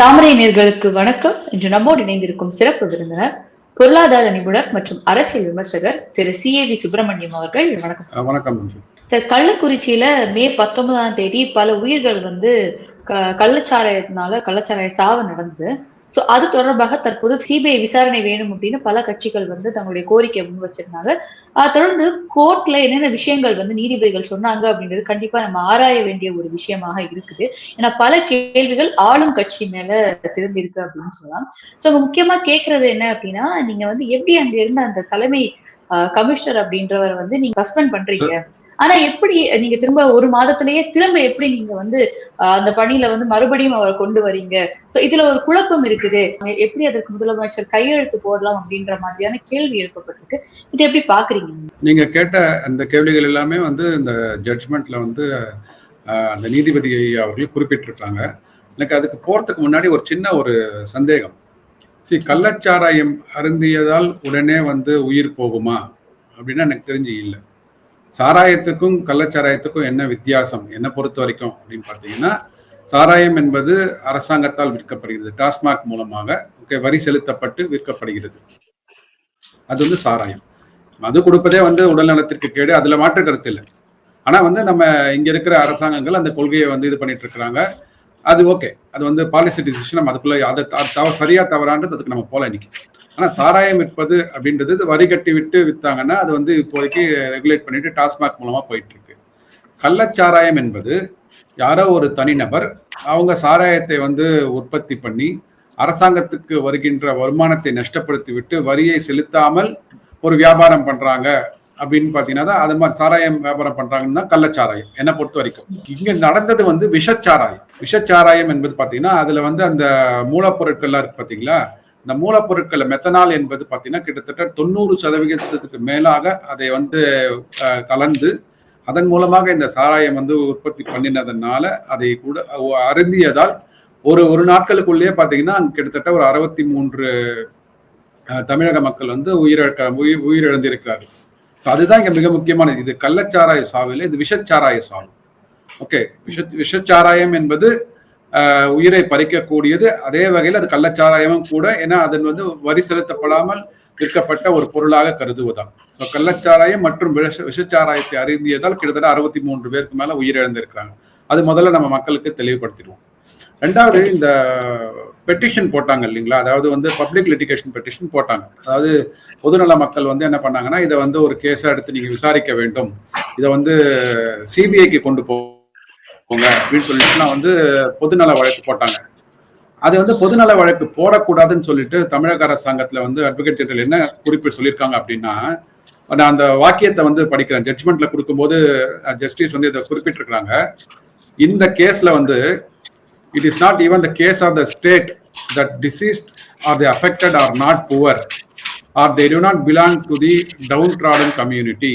தாமரை நேர்களுக்கு வணக்கம். இன்று நம்மோடு இணைந்திருக்கும் சிறப்பு விருந்தினர் பொருளாதார நிபுணர் மற்றும் அரசியல் விமர்சகர் திரு சி ஏ வி சுப்பிரமணியம் அவர்கள். வணக்கம். வணக்கம் சார் கள்ளக்குறிச்சியில மே பத்தொன்பதாம் தேதி பல உயிர்கள் வந்து கள்ளச்சாராயத்தினால கள்ளச்சாராய சாவு நடந்தது. சோ அது தொடர்பாக தற்போது சிபிஐ விசாரணை வேணும் அப்படின்னு பல கட்சிகள் வந்து தங்களுடைய கோரிக்கை முன் வச்சிருந்தாங்க. அதை தொடர்ந்து கோர்ட்ல என்னென்ன விஷயங்கள் வந்து நீதிபதிகள் சொன்னாங்க அப்படின்றது கண்டிப்பா நம்ம ஆராய வேண்டிய ஒரு விஷயமாக இருக்குது. ஏன்னா பல கேள்விகள் ஆளும் கட்சி மேல திரும்பி இருக்கு அப்படின்னு சொல்லலாம். சோ அங்க முக்கியமா கேக்குறது என்ன அப்படின்னா நீங்க வந்து எப்படி அங்க இருந்த அந்த தலைமை கமிஷனர் அப்படின்றவர் வந்து நீங்க சஸ்பெண்ட் பண்றீங்க? ஆனா எப்படி நீங்க திரும்ப ஒரு மாதத்திலேயே திரும்ப எப்படி நீங்க வந்து அந்த பணியில வந்து மறுபடியும் அவரை கொண்டு வரீங்க? சோ இதுல ஒரு குழப்பம் இருக்குது. எப்படி அதற்கு முதலமைச்சர் கையெழுத்து போடலாம் அப்படின்ற மாதிரியான கேள்வி எழுப்பப்பட்டிருக்கு. இது எப்படி பாக்குறீங்க நீங்க கேட்ட அந்த கேள்விகள் எல்லாமே வந்து இந்த ஜட்ஜ்மெண்ட்ல வந்து அந்த நீதிபதி அவர்கள் குறிப்பிட்டிருக்காங்க. எனக்கு அதுக்கு போறதுக்கு முன்னாடி ஒரு சின்ன ஒரு சந்தேகம். சரி கள்ளச்சாராயம் அருந்தியதால் உடனே வந்து உயிர் போகுமா? அப்படின்னா எனக்கு தெரிஞ்சு இல்லை. சாராயத்துக்கும் கள்ளச்சாராயத்துக்கும் என்ன வித்தியாசம்? என்னை பொறுத்த வரைக்கும் அப்படின்னு பார்த்தீங்கன்னா சாராயம் என்பது அரசாங்கத்தால் விற்கப்படுகிறது டாஸ்மாக் மூலமாக ஓகே வரி செலுத்தப்பட்டு விற்கப்படுகிறது. அது வந்து சாராயம். மது கொடுப்பதே வந்து உடல் நலத்திற்கு கேடு அதுல மாற்று கருத்து இல்லை. ஆனா வந்து நம்ம இங்க இருக்கிற அரசாங்கங்கள் அந்த கொள்கையை வந்து இது பண்ணிட்டு இருக்கிறாங்க. அது ஓகே அது வந்து பாலிசி டிசிஷன் நம்ம அதுக்குள்ள அதை சரியா தவறான்றது அதுக்கு நம்ம போல இன்னைக்கு. ஆனா சாராயம் விற்பது அப்படின்றது வரி கட்டி விட்டு வித்தாங்கன்னா அது வந்து இப்போதைக்கு ரெகுலேட் பண்ணிட்டு டாஸ்மாக் மூலமா போயிட்டு இருக்கு கள்ளச்சாராயம் என்பது யாரோ ஒரு தனிநபர் அவங்க சாராயத்தை வந்து உற்பத்தி பண்ணி அரசாங்கத்துக்கு வருகின்ற வருமானத்தை நஷ்டப்படுத்தி விட்டு வரியை செலுத்தாமல் ஒரு வியாபாரம் பண்றாங்க அப்படின்னு பாத்தீங்கன்னா தான் அது மாதிரி சாராயம் வியாபாரம் பண்ணுறாங்கன்னா கள்ளச்சாராயம் என்னை பொறுத்த வரைக்கும். இங்க நடந்தது வந்து விஷச்சாராயம். விஷச்சாராயம் என்பது பாத்தீங்கன்னா அதுல வந்து அந்த மூலப்பொருட்கள்லாம் இருக்கு பாத்தீங்களா இந்த மூலப்பொருட்கள் மெத்தனால் என்பது பார்த்தீங்கன்னா கிட்டத்தட்ட தொண்ணூறு சதவிகிதத்துக்கு மேலாக அதை வந்து கலந்து அதன் மூலமாக இந்த சாராயம் வந்து உற்பத்தி பண்ணினதுனால அதை கூட அருந்தியதால் ஒரு ஒரு நாட்களுக்குள்ளேயே பார்த்தீங்கன்னா கிட்டத்தட்ட ஒரு அறுபத்தி மூன்று தமிழக மக்கள் வந்து உயிரிழக்க உயிர் உயிரிழந்திருக்கிறார்கள். ஸோ அதுதான் இங்கே மிக முக்கியமானது இது. கள்ளச்சாராய சாவு இல்லை இது விஷச்சாராய சாவு. ஓகே விஷ விஷச்சாராயம் என்பது உயிரை பறிக்கக்கூடியது. அதே வகையில் அது கள்ளச்சாராயமும் கூட ஏன்னா அதன் வந்து வரி செலுத்தப்படாமல் விற்கப்பட்ட ஒரு பொருளாக கருதுவதால் ஸோ கள்ளச்சாராயம் மற்றும் விஷ விஷச்சாராயத்தை அறிந்தியதால் கிட்டத்தட்ட அறுபத்தி மூன்று பேருக்கு மேலே உயிரிழந்திருக்கிறாங்க. அது முதல்ல நம்ம மக்களுக்கு தெளிவுபடுத்திடுவோம். ரெண்டாவது இந்த பெட்டிஷன் போட்டாங்க இல்லைங்களா? அதாவது வந்து பப்ளிக் லிட்டிகேஷன் பெட்டிஷன் போட்டாங்க. அதாவது பொதுநல மக்கள் வந்து என்ன பண்ணாங்கன்னா இதை வந்து ஒரு கேஸாக எடுத்து நீங்கள் விசாரிக்க வேண்டும். இதை வந்து சிபிஐக்கு கொண்டு போங்க அப்படின்னு சொல்லிட்டு நான் வந்து பொதுநல வழக்கு போட்டாங்க. அது வந்து பொதுநல வழக்கு போடக்கூடாதுன்னு சொல்லிட்டு தமிழக அரசாங்கத்தில் வந்து அட்வொகேட் ஜெனரல் என்ன குறிப்பிட்டு சொல்லியிருக்காங்க அப்படின்னா நான் அந்த வாக்கியத்தை வந்து படிக்கிறேன். ஜட்ஜ்மெண்ட்ல கொடுக்கும்போது ஜஸ்டிஸ் வந்து இதை குறிப்பிட்டிருக்கிறாங்க. இந்த கேஸ்ல வந்து it is not even the case of the state that deceased are the affected are not poor are they do not belong to the downtrodden community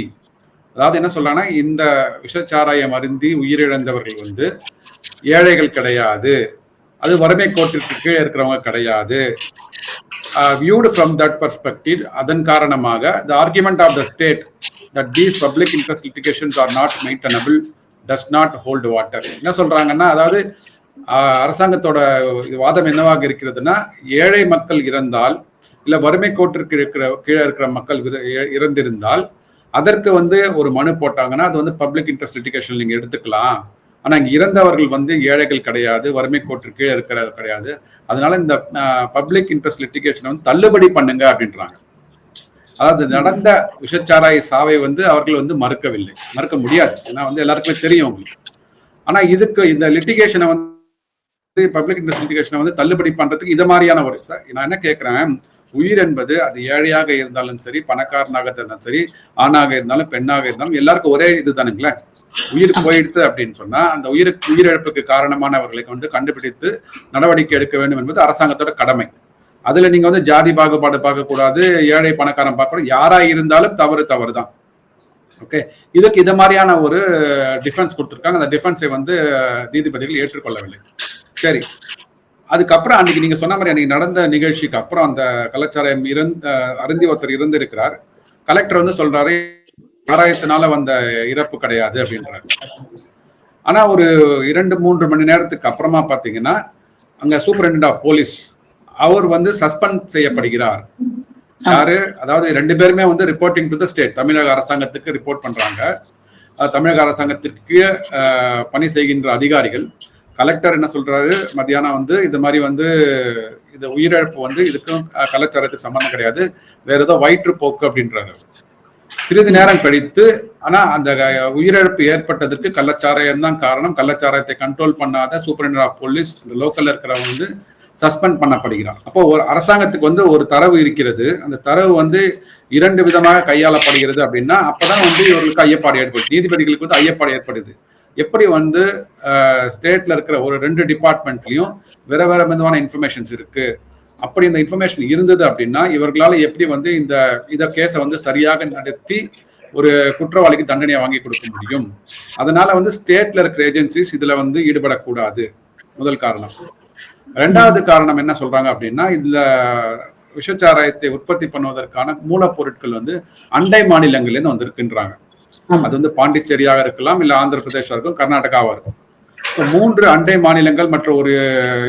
அதாவது என்ன சொல்றாங்கன்னா இந்த விஷச்சாராயம் அருந்தி உயிரிழந்தவர்கள் வந்து ஏழைகள் கிடையாது. அது வறுமை கோட்டிற்கு கீழே இருக்கிறவங்க கிடையாது. வியூடு ஃப்ரம் தட் பர்ஸ்பெக்டிவ் அதன் காரணமாக the argument of the state that these public interest litigations are not maintainable does not hold water என்ன சொல்றாங்கன்னா அதாவது அரசாங்கத்தோட இது வாதம் என்னவாக இருக்கிறதுனா ஏழை மக்கள் இறந்தால் இல்லை வறுமை கோட்டிற்கு இருக்கிற கீழே இருக்கிற மக்கள் இறந்திருந்தால் அதற்கு வந்து ஒரு மனு போட்டாங்கன்னா அது வந்து பப்ளிக் இன்ட்ரெஸ்ட் லிட்டிகேஷன் நீங்கள் எடுத்துக்கலாம். ஆனால் இங்கே இறந்தவர்கள் வந்து ஏழைகள் கிடையாது வறுமை கோட்டிற்கு கீழே இருக்கிற கிடையாது. அதனால இந்த பப்ளிக் இன்ட்ரெஸ்ட் லிட்டிகேஷனை வந்து தள்ளுபடி பண்ணுங்க அப்படின்றாங்க. அதாவது நடந்த விஷச்சாராய சாவை வந்து அவர்கள் வந்து மறுக்கவில்லை. மறுக்க முடியாது. ஏன்னா வந்து எல்லாருக்குமே தெரியும் அவங்களுக்கு ஆனால் இதுக்கு இந்த லிட்டிகேஷனை வந்து பப்ளிக் இன்ட்ரெஸ்ட் லிட்டிகேஷனை வந்து தள்ளுபடி பண்றதுக்கு இது மாதிரியான ஒரு நான் என்ன கேட்கிறேன் உயிர் என்பது அது ஏழையாக இருந்தாலும் சரி பணக்காரனாக இருந்தாலும் சரி ஆணாக இருந்தாலும் பெண்ணாக இருந்தாலும் எல்லாருக்கும் ஒரே இது தானுங்களே உயிர் போயிடுத்து அப்படின்னு சொன்னா அந்த உயிருக்கு உயிரிழப்புக்கு காரணமானவர்களை வந்து கண்டுபிடித்து நடவடிக்கை எடுக்க வேண்டும் என்பது அரசாங்கத்தோட கடமை. அதுல நீங்க வந்து ஜாதி பாகுபாடு பார்க்கக்கூடாது ஏழை பணக்காரன் பார்க்கக்கூடாது யாரா இருந்தாலும் தவறு தவறு தான் ஓகே? இதுக்கு இது மாதிரியான ஒரு டிஃபென்ஸ் கொடுத்துருக்காங்க. அந்த டிஃபென்ஸை வந்து நீதிபதிகள் ஏற்றுக்கொள்ளவில்லை. சரி. அதுக்கப்புறம் அன்னைக்கு நீங்க சொன்ன மாதிரி அன்னைக்கு நடந்த நிகழ்ச்சிக்கு அப்புறம் அந்த கலாச்சாரம் இறந்த அருந்தி ஒருத்தர் இருந்திருக்கிறார் கலெக்டர் வந்து சொல்றாரு ஆராயத்தினால வந்த இறப்பு கிடையாது அப்படின்றாரு. ஆனா ஒரு இரண்டு மூன்று மணி நேரத்துக்கு அப்புறமா பாத்தீங்கன்னா அங்க சூப்பரண்ட் ஆஃப் போலீஸ் அவர் வந்து சஸ்பெண்ட் செய்யப்படுகிறார். யாரு? அதாவது ரெண்டு பேருமே வந்து ரிப்போர்ட்டிங் டு த ஸ்டேட் தமிழக அரசாங்கத்துக்கு ரிப்போர்ட் பண்றாங்க. தமிழக அரசாங்கத்திற்கு பணி செய்கின்ற அதிகாரிகள். கலெக்டர் என்ன சொல்றாரு? மத்தியானம் வந்து இது மாதிரி வந்து இது உயிரிழப்பு வந்து இதுக்கும் கலாச்சாரத்துக்கு சம்பந்தம் கிடையாது. வேற ஏதோ வயிற்றுப்போக்கு அப்படின்றாரு சிறிது நேரம் கழித்து ஆனா அந்த உயிரிழப்பு ஏற்பட்டதற்கு கள்ளச்சாராயம் தான் காரணம். கள்ளச்சாராயத்தை கண்ட்ரோல் பண்ணாத சூப்பரண்டர் ஆஃப் போலீஸ் இந்த லோக்கல்ல இருக்கிறவங்க வந்து சஸ்பெண்ட் பண்ணப்படுகிறான். அப்போ ஒரு அரசாங்கத்துக்கு வந்து ஒரு தரவு இருக்கிறது. அந்த தரவு வந்து இரண்டு விதமாக கையாளப்படுகிறது அப்படின்னா அப்பதான் வந்து இவர்களுக்கு ஐயப்பாடு ஏற்படுது நீதிபதிகளுக்கு வந்து ஐயப்பாடு ஏற்படுது. எப்படி வந்து ஸ்டேட்ல இருக்கிற ஒரு ரெண்டு டிபார்ட்மெண்ட்லயும் வேற வேற விதமான இன்ஃபர்மேஷன்ஸ் இருக்கு. அப்படி இந்த இன்ஃபர்மேஷன் இருந்தது அப்படின்னா இவர்களால எப்படி வந்து இந்த இத கேஸை வந்து சரியாக நடத்தி ஒரு குற்றவாளிக்கு தண்டனையை வாங்கி கொடுக்க முடியும்? அதனால வந்து ஸ்டேட்ல இருக்கிற ஏஜென்சிஸ் இதுல வந்து ஈடுபடக்கூடாது. முதல் காரணம். ரெண்டாவது காரணம் என்ன சொல்றாங்க அப்படின்னா இதுல விஷச்சாராயத்தை உற்பத்தி பண்ணுவதற்கான மூலப்பொருட்கள் வந்து அண்டை மாநிலங்கள்லேருந்து வந்திருக்குன்றாங்க. அது வந்து பாண்டிச்சேரியாக இருக்கலாம் இல்ல ஆந்திர பிரதேசம் இருக்கும் கர்நாடகாவா இருக்கும். ஸோ மூன்று அண்டை மாநிலங்கள் மற்ற ஒரு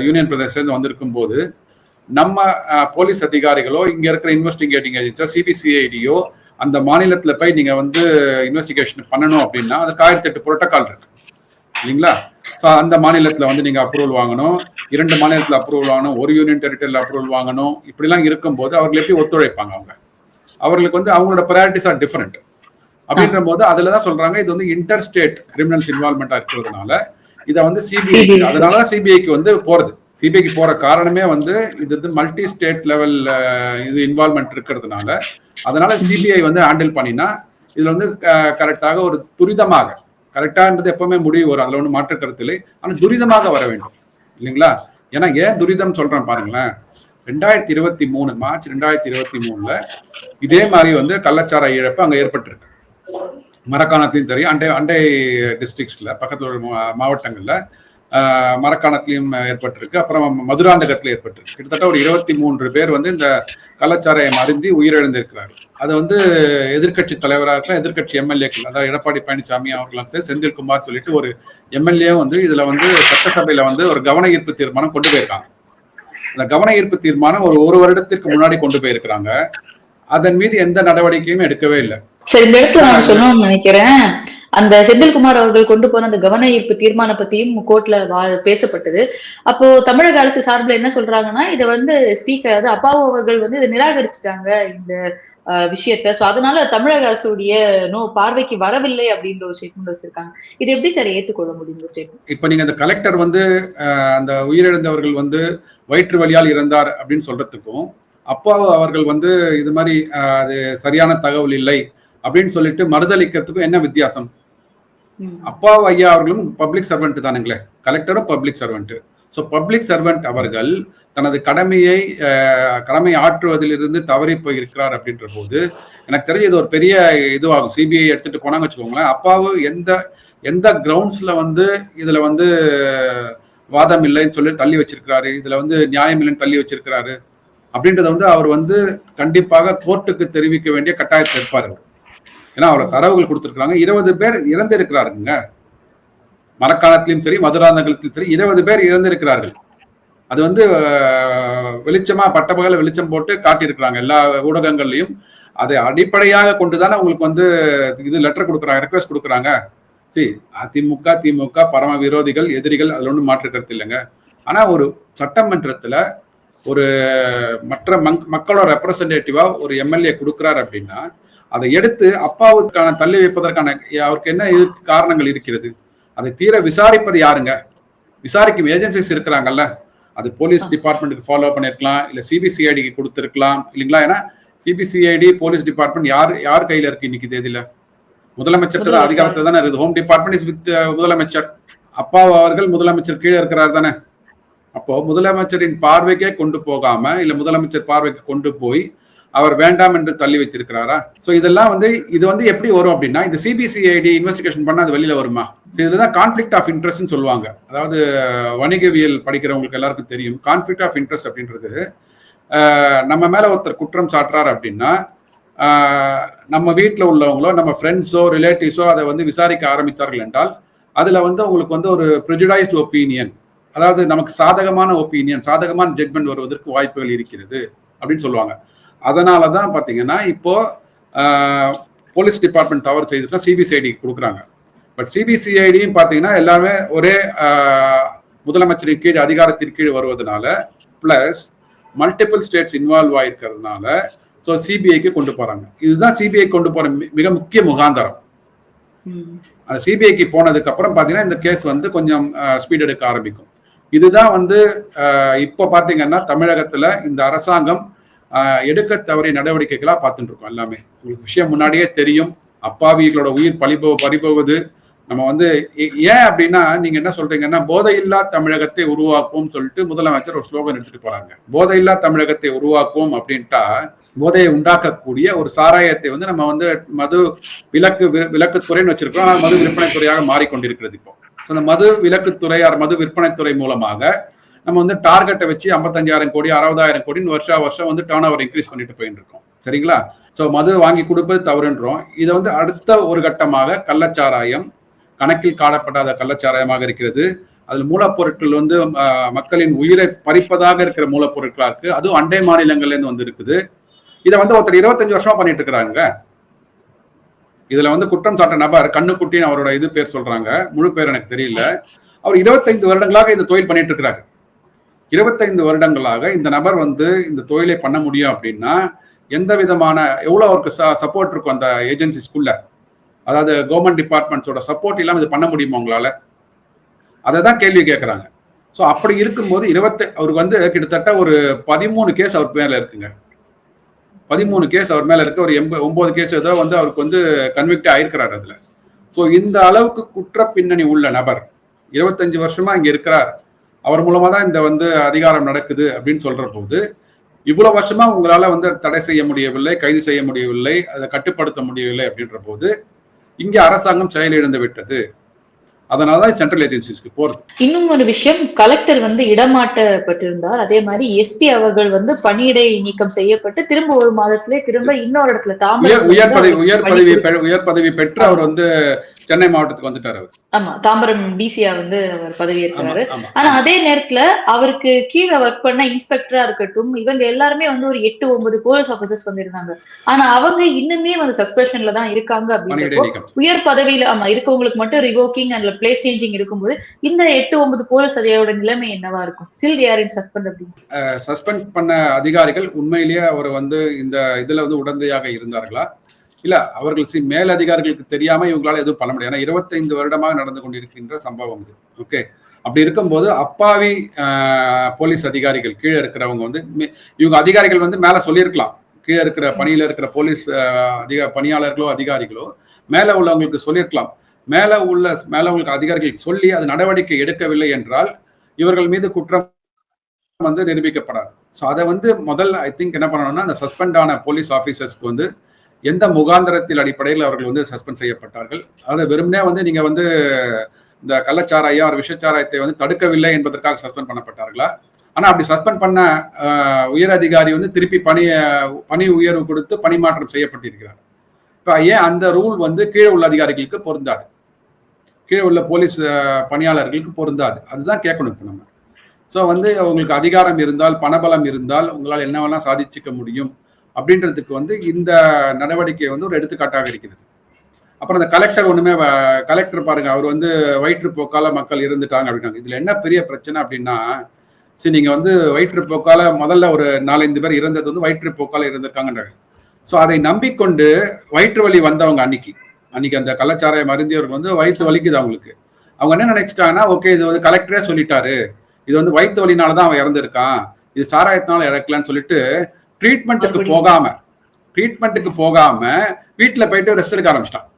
யூனியன் பிரதேசத்துலேருந்து வந்திருக்கும் போது நம்ம போலீஸ் அதிகாரிகளோ இங்க இருக்கிற இன்வெஸ்டிகேட்டிங் ஏஜென்சியோ சிபிசிஐடியோ அந்த மாநிலத்துல போய் நீங்க வந்து இன்வெஸ்டிகேஷன் பண்ணணும் அப்படின்னா அதுக்கு ஆயிரத்தி எட்டு புரோட்டோகால் இருக்கு. இல்லைங்களா? ஸோ அந்த மாநிலத்துல வந்து நீங்க அப்ரூவல் வாங்கணும். இரண்டு மாநிலத்தில் அப்ரூவல் வாங்கணும். ஒரு யூனியன் டெரிட்டரியில் அப்ரூவல் வாங்கணும். இப்படிலாம் இருக்கும்போது அவர்கள் எப்படி ஒத்துழைப்பாங்க அவங்க? அவர்களுக்கு வந்து அவங்களோட ப்ரையாரிட்டிஸ் ஆர் டிஃப்ரெண்ட் அப்படின்ற போது அதுல தான் சொல்றாங்க இது வந்து இன்டர் ஸ்டேட் கிரிமினல்ஸ் இன்வால்மெண்டா இருக்கிறதுனால இதை வந்து சிபிஐ. அதனால சிபிஐக்கு வந்து போறது. சிபிஐக்கு போற காரணமே வந்து இது வந்து மல்டி ஸ்டேட் லெவல் இது இன்வால்மெண்ட் இருக்கிறதுனால அதனால சிபிஐ வந்து ஹேண்டில் பண்ணினா இதுல வந்து கரெக்டாக ஒரு துரிதமாக கரெக்டான்றது எப்பவுமே முடிவு வரும். அதுல ஒன்றும் மாற்று கருத்து இல்லை ஆனா துரிதமாக வர வேண்டும். இல்லைங்களா? ஏன்னா ஏன் துரிதம் சொல்றேன் பாருங்களேன். ரெண்டாயிரத்தி இருபத்தி மூணு மார்ச் ரெண்டாயிரத்தி இருபத்தி மூணுல இதே மாதிரி வந்து கள்ளச்சார இழப்பு அங்க ஏற்பட்டிருக்கு. மரக்காணத்திலையும் தெரியும். அண்டை அண்டை டிஸ்ட்ரிக்ஸில் பக்கத்தில் உள்ள மா- மரக்காணத்திலையும் ஏற்பட்டிருக்கு. அப்புறம் மதுராந்தகத்தில் ஏற்பட்டிருக்கு. கிட்டத்தட்ட ஒரு இருபத்தி மூன்று பேர் வந்து இந்த கள்ளச்சாராயம் அருந்தி உயிரிழந்திருக்கிறார்கள். அது வந்து எதிர்க்கட்சி தலைவராக இருக்க எதிர்க்கட்சி எம்எல்ஏக்கள் அதாவது எடப்பாடி பழனிசாமி அவர்களும் சரி செந்தில்குமார் சொல்லிட்டு ஒரு எம்எல்ஏ வந்து இதில் வந்து சட்டசபையில் வந்து ஒரு கவன ஈர்ப்பு தீர்மானம் கொண்டு போயிருக்காங்க. அந்த கவன ஈர்ப்பு தீர்மானம் ஒரு ஒரு வருடத்திற்கு முன்னாடி கொண்டு போயிருக்கிறாங்க. அதன் மீது எந்த நடவடிக்கையும் எடுக்கவே இல்லை. சரி இந்த இடத்துல நான் சொல்லணும்னு நினைக்கிறேன். அந்த செந்தில்குமார் அவர்கள் கொண்டு போன அந்த கவன ஈர்ப்பு தீர்மானம் பத்தியும் கோர்ட்ல பேசப்பட்டது. அப்போ தமிழக அரசு சார்பில் என்ன சொல்றாங்கன்னா இதை வந்து ஸ்பீக்கர் அதாவது அப்பாவு அவர்கள் வந்து இதை நிராகரிச்சுட்டாங்க இந்த விஷயத்த. சோ அதனால தமிழக அரசுடைய நோ பார்வைக்கு வரவில்லை அப்படின்ற ஒரு ஸ்டேட்மெண்ட் வச்சிருக்காங்க. இது எப்படி சார் ஏத்துக்கொள்ள முடியும் ஸ்டேட்மெண்ட் இப்ப நீங்க இந்த கலெக்டர் வந்து அந்த உயிரிழந்தவர்கள் வந்து வயிற்று வலியால் இறந்தார் அப்படின்னு சொல்றதுக்கும் அப்பா அவர்கள் வந்து இது மாதிரி அது சரியான தகவல் இல்லை அப்படின்னு சொல்லிட்டு மறுதளிக்கிறதுக்கும் என்ன வித்தியாசம்? அப்பா ஐயா அவர்களும் பப்ளிக் சர்வெண்ட் தானுங்களே. கலெக்டரும் public servant. So public servant அவர்கள் தனது கடமையை கடமை ஆற்றுவதிலிருந்து தவறி போயிருக்கிறார் அப்படின்ற போது எனக்கு தெரிஞ்சு இது ஒரு பெரிய இதுவாகும். சிபிஐ எடுத்துட்டு போனாங்க வச்சுக்கோங்களேன். அப்பாவு எந்த எந்த கிரவுண்ட்ஸ்ல வந்து இதுல வந்து வாதம் இல்லைன்னு சொல்லி தள்ளி வச்சிருக்கிறாரு. இதுல வந்து நியாயம் இல்லைன்னு தள்ளி வச்சிருக்கிறாரு. அப்படின்றத வந்து அவர் வந்து கண்டிப்பாக கோர்ட்டுக்கு தெரிவிக்க வேண்டிய கட்டாயத்தை இருப்பாரு ஏன்னா அவர் தரவுகள் கொடுத்துருக்காங்க இருபது பேர் இறந்திருக்கிறாருங்க. மரக்காலத்திலும் சரி மதுராந்தகத்திலும் சரி இருபது பேர் இறந்திருக்கிறார்கள். அது வந்து வெளிச்சமா பட்டபகல வெளிச்சம் போட்டு காட்டியிருக்கிறாங்க. எல்லா ஊடகங்கள்லையும். அதை அடிப்படையாக கொண்டுதானே உங்களுக்கு வந்து இது லெட்டர் கொடுக்குறாங்க ரெக்வஸ்ட் கொடுக்குறாங்க. சரி அதிமுக திமுக பரம விரோதிகள் எதிரிகள் அதில் ஒன்றும் மாற்றுக்கிறது கருத்து இல்லைங்க. ஆனால் ஒரு சட்டமன்றத்தில் ஒரு மற்ற மக்- மக்களோட ரெப்ரசன்டேட்டிவா ஒரு எம்எல்ஏ கொடுக்குறாரு அப்படின்னா அதை எடுத்து அப்பாவுக்கான தள்ளி வைப்பதற்கான அவருக்கு என்ன இது காரணங்கள் இருக்கிறது? அதை தீர விசாரிப்பது யாருங்க? விசாரிக்கும் ஏஜென்சிஸ் இருக்கிறாங்கல்ல. அது போலீஸ் டிபார்ட்மெண்ட்டுக்கு ஃபாலோ பண்ணிருக்கலாம் இல்ல சிபிசிஐடிக்கு கொடுத்துருக்கலாம் இல்லைங்களா? ஏன்னா சிபிசிஐடி போலீஸ் டிபார்ட்மெண்ட் யார் யார் கையில இருக்கு இன்னைக்கு தேதியில? முதலமைச்சர் தான் அதிகாரத்துல தானே இருக்குது ஹோம் டிபார்ட்மெண்ட் இஸ் வித் முதலமைச்சர். அப்பா அவர்கள் முதலமைச்சர் கீழே இருக்கிறார் தானே? அப்போ முதலமைச்சரின் பார்வைக்கே கொண்டு போகாம இல்ல முதலமைச்சர் பார்வைக்கு கொண்டு போய் அவர் வேண்டாம் என்று தள்ளி வச்சிருக்கிறாரா? சோ இதெல்லாம் வந்து இது வந்து எப்படி வரும் அப்படின்னா இந்த சிபிசிஐடி இன்வெஸ்டிகேஷன் பண்ணா அது வெளியில வருமா? So இதுலதான் கான்ஃபிளிக் ஆஃப் இன்ட்ரெஸ்ட்னு சொல்லுவாங்க. அதாவது வணிகவியல் படிக்கிறவங்களுக்கு எல்லாருக்கும் தெரியும். கான்ஃபிளிக் ஆஃப் இன்ட்ரெஸ்ட் அப்படின்றது நம்ம மேல ஒருத்தர் குற்றம் சாட்டுறாரு அப்படின்னா நம்ம வீட்டில் உள்ளவங்களோ நம்ம ஃப்ரெண்ட்ஸோ ரிலேட்டிவ்ஸோ அதை வந்து விசாரிக்க ஆரம்பித்தார்கள் என்றால் அதுல வந்து உங்களுக்கு வந்து ஒரு ப்ரிஜுடைஸ்டு ஒப்பீனியன் அதாவது நமக்கு சாதகமான ஒப்பீனியன் சாதகமான ஜட்மெண்ட் வருவதற்கு வாய்ப்புகள் இருக்கிறது அப்படின்னு சொல்லுவாங்க. அதனால தான் பார்த்தீங்கன்னா இப்போ போலீஸ் டிபார்ட்மெண்ட் தவறு செய்துட்டா சிபிசிஐடி கொடுக்குறாங்க. பட் சிபிசிஐடியும் பார்த்தீங்கன்னா எல்லாமே ஒரே முதலமைச்சரின் கீழ் அதிகாரத்தின் கீழ் வருவதனால பிளஸ் மல்டிபிள் ஸ்டேட்ஸ் இன்வால்வ் ஆயிருக்கிறதுனால ஸோ சிபிஐக்கு கொண்டு போறாங்க. இதுதான் சிபிஐ கொண்டு போற மிக முக்கிய முகாந்தரம். அந்த சிபிஐக்கு போனதுக்கு அப்புறம் பார்த்தீங்கன்னா இந்த கேஸ் வந்து கொஞ்சம் ஸ்பீட் எடுக்க ஆரம்பிக்கும். இதுதான் வந்து இப்போ பார்த்தீங்கன்னா தமிழகத்தில் இந்த அரசாங்கம் எடுக்க தவறிய நடவடிக்கைகளாக பார்த்துட்டு இருக்கோம் எல்லாமே. உங்களுக்கு விஷயம் முன்னாடியே தெரியும். அப்பாவிகளோட உயிர் பழிபோ பறிபோகுது. நம்ம வந்து ஏ- ஏன் அப்படின்னா நீங்க என்ன சொல்றீங்கன்னா போதையில்லா தமிழகத்தை உருவாக்குவோம் சொல்லிட்டு முதலமைச்சர் ஒரு ஸ்லோகன் எடுத்துட்டு போறாங்க. போதையில்லா தமிழகத்தை உருவாக்குவோம் அப்படின்ட்டா போதையை உண்டாக்கக்கூடிய ஒரு சாராயத்தை வந்து நம்ம வந்து மது விலக்கு வி- விலக்குத்துறைன்னு வச்சிருக்கோம் ஆனால் மது விற்பனை துறையாக மாறிக்கொண்டிருக்கிறது இப்போ. அந்த மது விலக்குத்துறை ஆர் மது விற்பனைத்துறை மூலமாக நம்ம வந்து டார்கெட்டை வச்சு ஐம்பத்தஞ்சாயிரம் கோடி அறுபதாயிரம் கோடின்னு வருஷா வருஷம் வந்து டேர்ன் ஓவர் இன்க்ரீஸ் பண்ணிட்டு போயிட்டு இருக்கோம். சரிங்களா? ஸோ மது வாங்கி கொடுப்பது தவறுன்றோம். இதை வந்து அடுத்த ஒரு கட்டமாக கள்ளச்சாராயம் கணக்கில் காணப்படாத கள்ளச்சாராயமாக இருக்கிறது. அதில் மூலப்பொருட்கள் வந்து மக்களின் உயிரை பறிப்பதாக இருக்கிற மூலப்பொருட்களாக இருக்கு. அதுவும் அண்டை மாநிலங்கள்லேருந்து வந்து இருக்குது இதை வந்து ஒருத்தர் இருபத்தஞ்சு வருஷமா பண்ணிட்டு இருக்கிறாங்க. இதுல வந்து குற்றம் சாட்ட நபர் கண்ணுக்குட்டின்னு அவரோட இது பேர் சொல்றாங்க. முழு பேர் எனக்கு தெரியல. அவர் இருபத்தைந்து வருடங்களாக இந்த தொழில் பண்ணிட்டு இருக்கிறாரு. இருபத்தைந்து வருடங்களாக இந்த நபர் வந்து இந்த தொழிலை பண்ண முடியும் அப்படின்னா எந்த விதமான எவ்வளவு அவருக்கு சப்போர்ட் இருக்கும் அந்த ஏஜென்சிஸ்குள்ள அதாவது கவர்மெண்ட் டிபார்ட்மெண்ட்ஸோட சப்போர்ட் இல்லாமல் இது பண்ண முடியுமா உங்களால? அதை தான் கேள்வி கேட்குறாங்க ஸோ அப்படி இருக்கும்போது இருபத்தி அவருக்கு வந்து கிட்டத்தட்ட ஒரு பதிமூணு கேஸ் அவர் பேரில் இருக்குங்க. பதிமூணு கேஸ் அவர் மேல இருக்க. ஒரு எண்பது ஒன்பது கேஸ் ஏதோ வந்து அவருக்கு வந்து கன்விக்ட் ஆயிருக்கிறார் அதுல. ஸோ இந்த அளவுக்கு குற்ற பின்னணி உள்ள நபர் இருபத்தஞ்சு வருஷமா இங்க இருக்கிறார். அவர் மூலமா தான் இந்த வந்து அதிகாரம் நடக்குது அப்படின்னு சொல்ற போது இவ்வளவு வருஷமா உங்களால வந்து தடை செய்ய முடியவில்லை கைது செய்ய முடியவில்லை அதை கட்டுப்படுத்த முடியவில்லை அப்படின்ற போது இங்கே அரசாங்கம் செயலிழந்து விட்டது. அதனாலதான் சென்ட்ரல் ஏஜென்சிஸ்க்கு போறது. இன்னும் ஒரு விஷயம் கலெக்டர் வந்து இடமாட்டப்பட்டிருந்தார் அதே மாதிரி எஸ்பி அவர்கள் வந்து பணியிடை நீக்கம் செய்யப்பட்டு திரும்ப ஒரு மாதத்திலே திரும்ப இன்னொரு இடத்துல தாம்பரம் உயர் பதவி உயர் பதவி உயர் பதவி பெற்று அவர் வந்து சென்னை மாவட்டத்துக்கு வந்துட்டார் அவர். ஆமா தாம்பரம் டிசியா வந்து அவர் பதவி ஆமா ஆனா அதே நேரத்துல அவருக்கு கீழே ஒர்க் பண்ண இன்ஸ்பெக்டரா இருக்கட்டும் இவங்க எல்லாருமே வந்து ஒரு எட்டு ஒன்பது போலீஸ் ஆபீசர்ஸ் வந்து இருந்தாங்க ஆனா அவங்க இன்னுமே வந்து சஸ்பென்ஷன்ல தான் இருக்காங்க அப்படின்றப்போ நீக்கம். உயர் பதவியில ஆமா இருக்கவங்களுக்கு மட்டும் ரிவோக்கிங் அண்ட் பிளேஸ் சேஞ்சிங் இருக்கும்போது இந்த எட்டு ஒன்பது போலீஸ் அதிகாரியோட நிலைமை என்னவா இருக்கும்? சில் யாரின் சஸ்பெண்ட் அப்படின்னு சஸ்பெண்ட் பண்ண அதிகாரிகள் உண்மையிலேயே அவர் வந்து இந்த இதுல வந்து உடந்தையாக இருந்தார்களா? இல்ல அவர்கள் மேலதிகாரிகளுக்கு தெரியாம இவங்களால எதுவும் பண்ண முடியாது. ஏன்னா இருபத்தைந்து வருடமாக நடந்து கொண்டிருக்கின்ற சம்பவம் இது. ஓகே? அப்படி இருக்கும்போது அப்பாவி போலீஸ் அதிகாரிகள் கீழே இருக்கிறவங்க வந்து மே- இவங்க அதிகாரிகள் வந்து மேல சொல்லியிருக்கலாம். கீழே இருக்கிற பணியில இருக்கிற போலீஸ் அதிக பணியாளர்களோ அதிகாரிகளோ மேல உள்ளவங்களுக்கு சொல்லியிருக்கலாம். மேல உள்ள மேல உள்ள அதிகாரிகளுக்கு சொல்லி அது நடவடிக்கை எடுக்கவில்லை என்றால் இவர்கள் மீது குற்றம் வந்து நிரூபிக்கப்படாது. ஸோ அதை வந்து முதல் ஐ திங்க் என்ன பண்ணணும்னா அந்த சஸ்பெண்ட் ஆன போலீஸ் ஆஃபீஸர்ஸ்க்கு வந்து எந்த முகாந்திரத்தில் அடிப்படையில் அவர்கள் வந்து சஸ்பெண்ட் செய்யப்பட்டார்கள். அதை வெறுமனே வந்து நீங்கள் வந்து இந்த கள்ளச்சாராயம் ஒரு விஷச்சாராயத்தை வந்து தடுக்கவில்லை என்பதற்காக சஸ்பெண்ட் பண்ணப்பட்டார்களா? ஆனால் அப்படி சஸ்பெண்ட் பண்ண உயர் அதிகாரி வந்து திருப்பி பணி பணி உயர்வு கொடுத்து பணி மாற்றம் செய்யப்பட்டிருக்கிறார். இப்போ ஏன் அந்த ரூல் வந்து கீழே உள்ள அதிகாரிகளுக்கு பொருந்தாது? கீழே உள்ள போலீஸ் பணியாளர்களுக்கு பொருந்தாது. அதுதான் கேட்கணும் இப்போ நம்ம. ஸோ வந்து உங்களுக்கு அதிகாரம் இருந்தால் பணபலம் இருந்தால் உங்களால் என்னவெல்லாம் சாதிச்சுக்க முடியும்? அப்படின்றதுக்கு வந்து இந்த நடவடிக்கை வந்து ஒரு எடுத்துக்காட்டாக இருக்கிறது. அப்புறம் அந்த கலெக்டர் ஒண்ணுமே கலெக்டர் பாருங்க அவர் வந்து வயிற்றுப்போக்கால மக்கள் இருந்துட்டாங்க அப்படின்னாங்க. இதுல என்ன பெரிய பிரச்சனை அப்படின்னா சரி நீங்க வந்து வயிற்றுப்போக்கால முதல்ல ஒரு நாலஞ்சு பேர் இறந்தது வந்து வயிற்றுப்போக்கால இருந்திருக்காங்கன்றாங்க. ஸோ அதை நம்பிக்கொண்டு வயிற்று வலி வந்தவங்க அன்னைக்கு அன்னைக்கு அந்த கலாச்சார மருந்தியவருக்கு வந்து வயிற்று வலிக்குது அவங்களுக்கு. அவங்க என்ன நினைச்சிட்டாங்கன்னா ஓகே இது வந்து கலெக்டரே சொல்லிட்டாரு. இது வந்து வயிற்று வலினால தான் அவன் இறந்துருக்கான். இது சாராயத்தினால இறக்கலன்னு சொல்லிட்டு ட்ரீட்மெண்ட்டுக்கு. போகாம ட்ரீட்மெண்ட்டுக்கு போகாம வீட்டுல போயிட்டு ரெஸ்ட் எடுக்க ஆரம்பிச்சிட்டான்.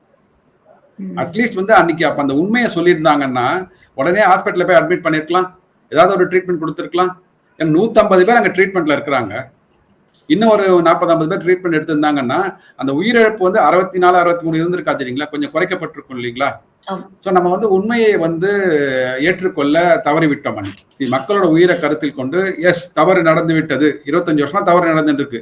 அட்லீஸ்ட் வந்து அன்னைக்கு அப்ப அந்த உண்மையை சொல்லியிருந்தாங்கன்னா உடனே ஹாஸ்பிட்டல்ல போய் அட்மிட் பண்ணிருக்கலாம் ஏதாவது ஒரு ட்ரீட்மெண்ட் கொடுத்துருக்கலாம் ஏன்னா நூத்தம்பது பேர் அங்க ட்ரீட்மெண்ட்ல இருக்கிறாங்க இன்னும் ஒரு நாற்பது ஐம்பது பேர் ட்ரீட்மெண்ட் எடுத்திருந்தாங்கன்னா அந்த உயிரிழப்பு வந்து அறுபத்தி நாலு அறுபத்தி மூணு இருந்திருக்கா தெரியுங்களா கொஞ்சம் குறைக்கப்பட்டிருக்கும் இல்லைங்களா. ஸோ நம்ம வந்து உண்மையை வந்து ஏற்றுக்கொள்ள தவறிவிட்டோம் அன்னைக்கு. மக்களோட உயிரை கருத்தில் கொண்டு எஸ் தவறு நடந்து விட்டது. இருபத்தஞ்சு வருஷமா தவறு நடந்துட்டு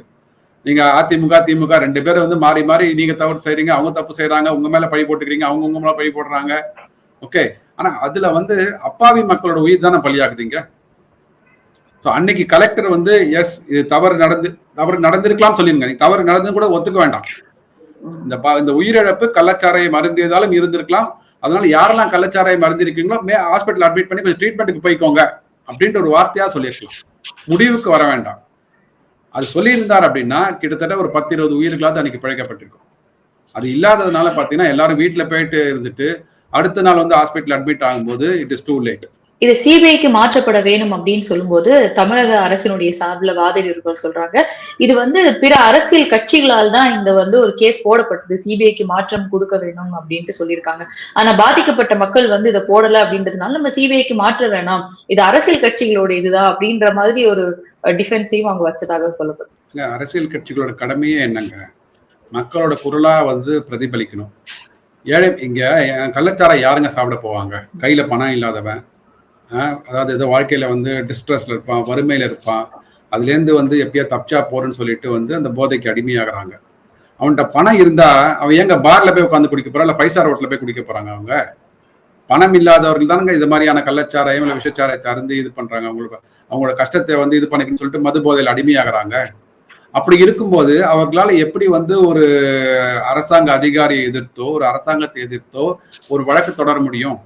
நீங்க அதிமுக திமுக ரெண்டு பேரும் வந்து மாறி மாறி நீங்க தவறு செய்றீங்க அவங்க தப்பு செய்யறாங்க உங்க மேல பழி போட்டுக்கிறீங்க அவங்க உங்க மேல பழி போடுறாங்க. ஓகே ஆனா அதுல வந்து அப்பாவி மக்களோட உயிர் தானே பலியாகுதுங்க. ஸோ அன்னைக்கு கலெக்டர் வந்து எஸ் இது தவறு நடந்து தவறு நடந்திருக்கலாம் சொல்லிருங்க. நீங்க தவறு நடந்து கூட ஒத்துக்க வேண்டாம். இந்த இந்த உயிரிழப்பு கள்ளச்சாரையை மருந்தியதாலும் இருந்திருக்கலாம். அதனால யாரெல்லாம் கள்ளச்சாராயம் மருந்திருக்கீங்களோ மே ஹாஸ்பிட்டல் அட்மிட் பண்ணி கொஞ்சம் ட்ரீட்மெண்ட்டுக்கு போய்க்கோங்க அப்படின்ற ஒரு வார்த்தையா சொல்லியிருக்கலாம். முடிவுக்கு வர வேண்டாம். அது சொல்லியிருந்தார் அப்படின்னா கிட்டத்தட்ட ஒரு பத்து இருபது உயிர்களாவது அன்னைக்கு பிழைக்கப்பட்டிருக்கும். அது இல்லாததுனால பார்த்தீங்கன்னா எல்லாரும் வீட்டில் போயிட்டு இருந்துட்டு அடுத்த நாள் வந்து ஹாஸ்பிட்டல் அட்மிட் ஆகும்போது இட் இஸ் டூ லேட் இது சிபிஐக்கு மாற்றப்பட வேணும் அப்படின்னு சொல்லும்போது தமிழக அரசினுடைய சார்பில் வாதிடுவர்கள் சொல்றாங்க. இது வந்து பிற அரசியல் கட்சிகளால் தான் இந்த வந்து ஒரு கேஸ் போடப்பட்டது. சிபிஐக்கு மாற்றம் கொடுக்க வேணும் அப்படின்ட்டு சொல்லியிருக்காங்க. ஆனா பாதிக்கப்பட்ட மக்கள் வந்து இதை போடல அப்படின்றதுனால நம்ம சிபிஐக்கு மாற்ற வேணாம். இது அரசியல் கட்சிகளோட இதுதான் அப்படின்ற மாதிரி ஒரு டிஃபென்ஸையும் அவங்க வச்சதாக சொல்லப்படுது. அரசியல் கட்சிகளோட கடமையே என்னங்க? மக்களோட குரலா வந்து பிரதிபலிக்கணும். ஏழை இங்க கள்ளச்சாரம் யாருங்க சாப்பிட போவாங்க? கையில பணம் இல்லாதவன் அதாவது ஏதோ வாழ்க்கையில் வந்து டிஸ்ட்ரெஸ்ல இருப்பான் வறுமையில் இருப்பான். அதுலேருந்து வந்து எப்பயோ தப்பிச்சா போறேன்னு சொல்லிட்டு வந்து அந்த போதைக்கு அடிமையாகிறாங்க. அவன்கிட்ட பணம் இருந்தா அவன் எங்க பார்ல போய் உட்காந்து குடிக்க போறான் இல்லை ஃபைவ் ஸ்டார் ஹோட்டல்ல போய் குடிக்க போறாங்க அவங்க? பணம் இல்லாதவர்கள் தானுங்க இது மாதிரியான கள்ளச்சாராயம் இல்லை விஷச்சாராயத்தை அருந்து இது பண்றாங்க. அவங்களுக்கு அவங்களோட கஷ்டத்தை வந்து இது பண்ணிக்கணும்னு சொல்லிட்டு மது போதையில் அடிமையாகிறாங்க. அப்படி இருக்கும்போது அவர்களால் எப்படி வந்து ஒரு அரசாங்க அதிகாரியை எதிர்த்தோ ஒரு அரசாங்கத்தை எதிர்த்தோ ஒரு வழக்கு தொடர முடியும்?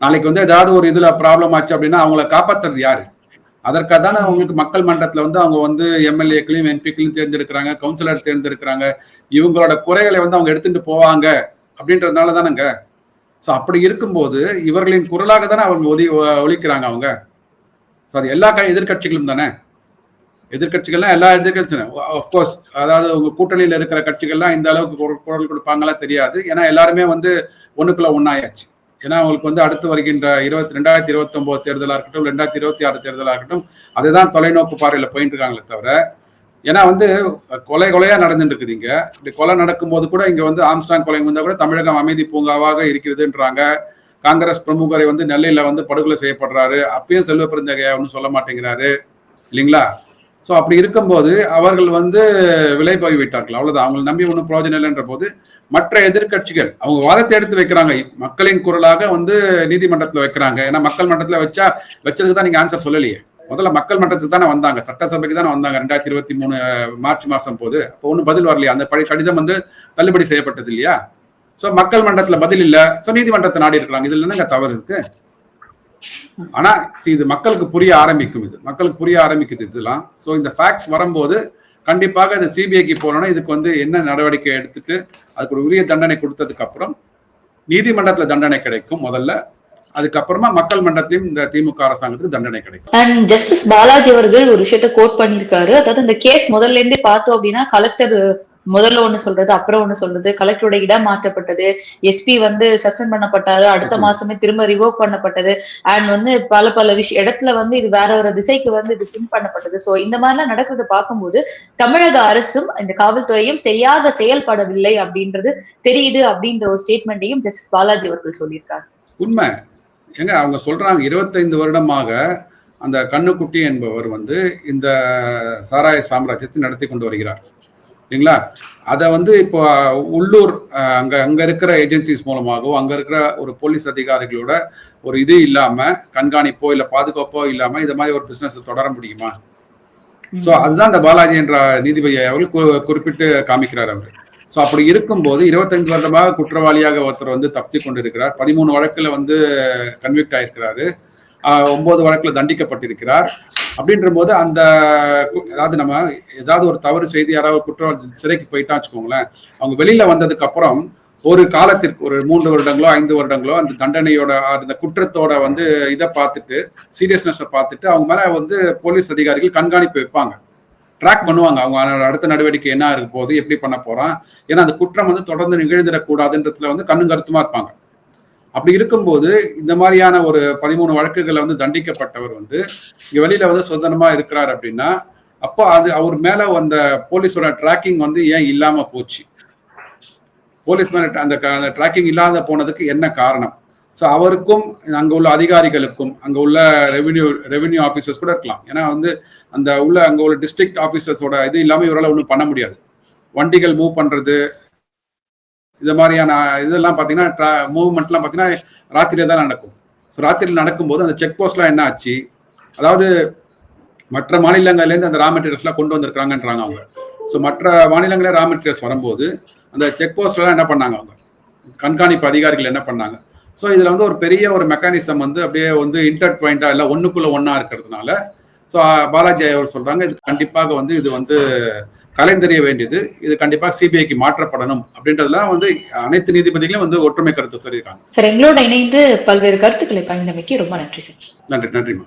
நாளைக்கு வந்து ஏதாவது ஒரு இதுல ப்ராப்ளம் ஆச்சு அப்படின்னா அவங்கள காப்பாத்துறது யாரு? அதற்காக தானே அவங்களுக்கு மக்கள் மன்றத்தில் வந்து அவங்க வந்து எம்எல்ஏக்களையும் எம்பிக்களையும் தேர்ந்தெடுக்கிறாங்க கவுன்சிலர் தேர்ந்தெடுக்கிறாங்க. இவங்களோட குறைகளை வந்து அவங்க எடுத்துட்டு போவாங்க அப்படின்றதுனால தானேங்க. ஸோ அப்படி இருக்கும்போது இவர்களின் குரலாக தானே அவங்க ஒதி ஒழிக்கிறாங்க அவங்க. ஸோ அது எல்லா க- எதிர்க்கட்சிகளும் தானே. எதிர்கட்சிகள்லாம் எல்லா எதிர்கட்சியும் அஃப்கோர்ஸ் அதாவது உங்க கூட்டணியில் இருக்கிற கட்சிகள்லாம் இந்த அளவுக்கு குரல் குரல் கொடுப்பாங்களா தெரியாது. ஏன்னா எல்லாருமே வந்து ஒன்றுக்குள்ள ஒன்றாயாச்சு ஏன்னா அவங்களுக்கு வந்து அடுத்து வருகின்ற இருபத்தி ரெண்டாயிரத்தி இருபத்தி ஒன்பது தேர்தலாக இருக்கட்டும் ரெண்டாயிரத்தி இருபத்தி ஆறு தேர்தலாக இருக்கட்டும் அதுதான் தொலைநோக்கு பார்வையில் போயிட்டு இருக்காங்களே தவிர ஏன்னா வந்து கொலை கொலையாக நடந்துட்டு இருக்குது இங்கே. இப்படி கொலை நடக்கும்போது கூட இங்கே வந்து ஆம்ஸ்டாங் கொலை வந்தால் கூட தமிழகம் அமைதி பூங்காவாக இருக்கிறதுன்றாங்க. காங்கிரஸ் பிரமுகரை வந்து நெல்லையில் வந்து படுகொலை செய்யப்படுறாரு. அப்பயும் செல்வ பிறந்தகையா ஒன்றும் சொல்ல மாட்டேங்கிறாரு. இல்லைங்களா? ஸோ அப்படி இருக்கும்போது அவர்கள் வந்து விலை போய் விட்டார்கள் அவ்வளவுதான். அவங்களை நம்பி ஒன்றும் பிரயோஜனம் இல்லைன்ற போது மற்ற எதிர்க்கட்சிகள் அவங்க வாதத்தை எடுத்து வைக்கிறாங்க. மக்களின் குரலாக வந்து நீதிமன்றத்தில் வைக்கிறாங்க. ஏன்னா மக்கள் மன்றத்தில் வச்சா வச்சதுக்கு தான் நீங்கள் ஆன்சர் சொல்லலையே. முதல்ல மக்கள் மன்றத்துக்கு தானே வந்தாங்க. சட்டசபைக்கு தானே வந்தாங்க. ரெண்டாயிரத்தி இருபத்தி மூணு மார்ச் மாதம் போது. அப்போ ஒன்றும் பதில் வரலையா. அந்த படி கடிதம் வந்து தள்ளுபடி செய்யப்பட்டது இல்லையா? ஸோ மக்கள் மன்றத்தில் பதில் இல்லை. ஸோ நீதிமன்றத்தை நாடி இருக்கிறாங்க இதில் என்னங்க தவறு இருக்குது ஆனா இது மக்களுக்கு புரிய ஆரம்பிக்கும் இது. மக்களுக்கு புரிய ஆரம்பிக்குது இதெல்லாம். ஸோ இந்த ஃபேக்ட்ஸ் வரும்போது கண்டிப்பாக இந்த சிபிஐக்கு போனோம்னா இதுக்கு வந்து என்ன நடவடிக்கை எடுத்துட்டு அதுக்கு ஒரு உரிய தண்டனை கொடுத்ததுக்கு அப்புறம் நீதிமன்றத்துல தண்டனை கிடைக்கும் முதல்ல. அதுக்கப்புறமா மக்கள் மன்றத்தையும் இந்த திமுக அரசாங்கத்துக்கு தண்டனை கிடைக்கும். அண்ட் ஜஸ்டிஸ் பாலாஜி அவர்கள் ஒரு விஷயத்த கோட் பண்ணிருக்காரு அதாவது இந்த கேஸ் முதல்ல இருந்தே பார்த்தோம் அப்படின்னா கலெக்டர் முதல்ல ஒண்ணு சொல்றது அப்புறம் ஒண்ணு சொல்றது கலெக்டரோட இடம் மாற்றப்பட்டது எஸ்பி வந்து சஸ்பெண்ட் பண்ணப்பட்டாரு அடுத்த. மாசமே திரும்ப ரிவோக் பண்ணப்பட்டது அண்ட் வந்து பல பல விஷய இடத்துல வந்து இது வேற ஒரு திசைக்கு வந்து இது பின் பண்ணப்பட்டது. சோ இந்த மாதிரிலாம் நடக்கிறத பார்க்கும்போது தமிழக அரசும் இந்த காவல்துறையும் சரியாக செயல்படவில்லை அப்படின்றது தெரியுது அப்படின்ற ஒரு ஸ்டேட்மெண்ட்டையும் ஜஸ்டிஸ் பாலாஜி அவர்கள் சொல்லியிருக்காரு உண்மை. ஏங்க அவங்க சொல்றாங்க இருபத்தைந்து வருடமாக அந்த கண்ணுக்குட்டி என்பவர் வந்து இந்த சாராய சாம்ராஜ்யத்தை நடத்தி கொண்டு வருகிறார். இல்லைங்களா? அதை வந்து இப்போ உள்ளூர் அங்க அங்க இருக்கிற ஏஜென்சிஸ் மூலமாகவோ அங்க இருக்கிற ஒரு போலீஸ் அதிகாரிகளோட ஒரு இது இல்லாம கண்காணிப்போ இல்ல பாதுகாப்போ இல்லாம இந்த மாதிரி ஒரு பிசினஸ் தொடர முடியுமா? ஸோ அதுதான் அந்த பாலாஜி என்ற நீதிபதி அவர்கள் குறிப்பிட்டு காமிக்கிறார் அவர். ஸோ அப்படி இருக்கும்போது இருபத்தஞ்சு வருடமாக குற்றவாளியாக ஒருத்தர் வந்து தப்பித்து கொண்டிருக்கிறார். பதிமூணு வழக்குல வந்து கன்விக்ட் ஆயிருக்கிறாரு. ஒன்பது வழக்குல தண்டிக்கப்பட்டிருக்கிறார். அப்படின்ற போது அந்த கு- அதாவது நம்ம ஏதாவது ஒரு தவறு செய்து யாராவது குற்றவாளி சிறைக்கு போயிட்டா வச்சுக்கோங்களேன் அவங்க வெளியில வந்ததுக்கு அப்புறம் ஒரு காலத்திற்கு ஒரு மூன்று வருடங்களோ ஐந்து வருடங்களோ அந்த தண்டனையோட அந்த குற்றத்தோட வந்து இதை பார்த்துட்டு சீரியஸ்னஸை பார்த்துட்டு அவங்க மேல வந்து போலீஸ் அதிகாரிகள் கண்காணிப்பு வைப்பாங்க. ட்ராக் பண்ணுவாங்க. அவங்க அடுத்த நடவடிக்கை என்ன இருக்க போகுது எப்படி பண்ண போறான். ஏன்னா அந்த குற்றம் வந்து தொடர்ந்து நிகழ்ந்துடக்கூடாதுன்றதுல வந்து கண்ணும் கருத்துமா இருப்பாங்க. அப்படி இருக்கும்போது இந்த மாதிரியான ஒரு பதிமூணு வழக்குகளை வந்து தண்டிக்கப்பட்டவர் வந்து இங்க வெளியில வந்து சுதந்திரமா இருக்கிறார் அப்படின்னா அப்போ அது அவர் மேல அந்த போலீஸோட ட்ராக்கிங் வந்து ஏன் இல்லாம போச்சு? போலீஸ் மேல அந்த ட்ராக்கிங் இல்லாத போனதுக்கு என்ன காரணம்? ஸோ அவருக்கும் அங்க உள்ள அதிகாரிகளுக்கும் அங்க உள்ள ரெவென்யூ ரெவென்யூ ஆஃபீஸர்ஸ் கூட இருக்கலாம். ஏன்னா வந்து அந்த உள்ள அங்க உள்ள டிஸ்ட்ரிக்ட் ஆஃபீஸர்ஸோட இது இல்லாம இவரால் ஒன்றும் பண்ண முடியாது. வண்டிகள் மூவ் பண்றது இது மாதிரியான இதெல்லாம் பார்த்தீங்கன்னா மூவ்மெண்ட்லாம் பார்த்தீங்கன்னா ராத்திரியே தான் நடக்கும். ஸோ ராத்திரியில் நடக்கும்போது அந்த செக் போஸ்ட்லாம் என்ன ஆச்சு? அதாவது மற்ற மாநிலங்கள்லேருந்து அந்த ரா மெட்டீரியல்ஸ்லாம் கொண்டு வந்திருக்காங்கன்றாங்க அவங்க. ஸோ மற்ற மாநிலங்களே ரா மெட்டீரியல்ஸ் வரும்போது அந்த செக் போஸ்ட்லாம் என்ன பண்ணாங்க அவங்க? கண்காணிப்பு அதிகாரிகள் என்ன பண்ணாங்க? ஸோ இதில் வந்து ஒரு பெரிய ஒரு மெக்கானிசம் வந்து அப்படியே வந்து இன்டர் பாயிண்டாக இல்லை ஒன்றுக்குள்ளே ஒன்றா இருக்கிறதுனால ஸோ பாலாஜி அவர் சொல்கிறாங்க இது கண்டிப்பாக வந்து இது வந்து கலைந்தெறிய வேண்டியது. இது கண்டிப்பாக சிபிஐக்கு மாற்றப்படணும் அப்படின்றதுலாம் வந்து அனைத்து நீதிபதிகளும் வந்து ஒற்றுமை கருத்து சொல்லியிருக்காங்க. சார் எங்களோட இணைந்து பல்வேறு கருத்துக்களை பகிர்ந்தமைக்கு ரொம்ப நன்றி சார். நன்றி நன்றிம்மா.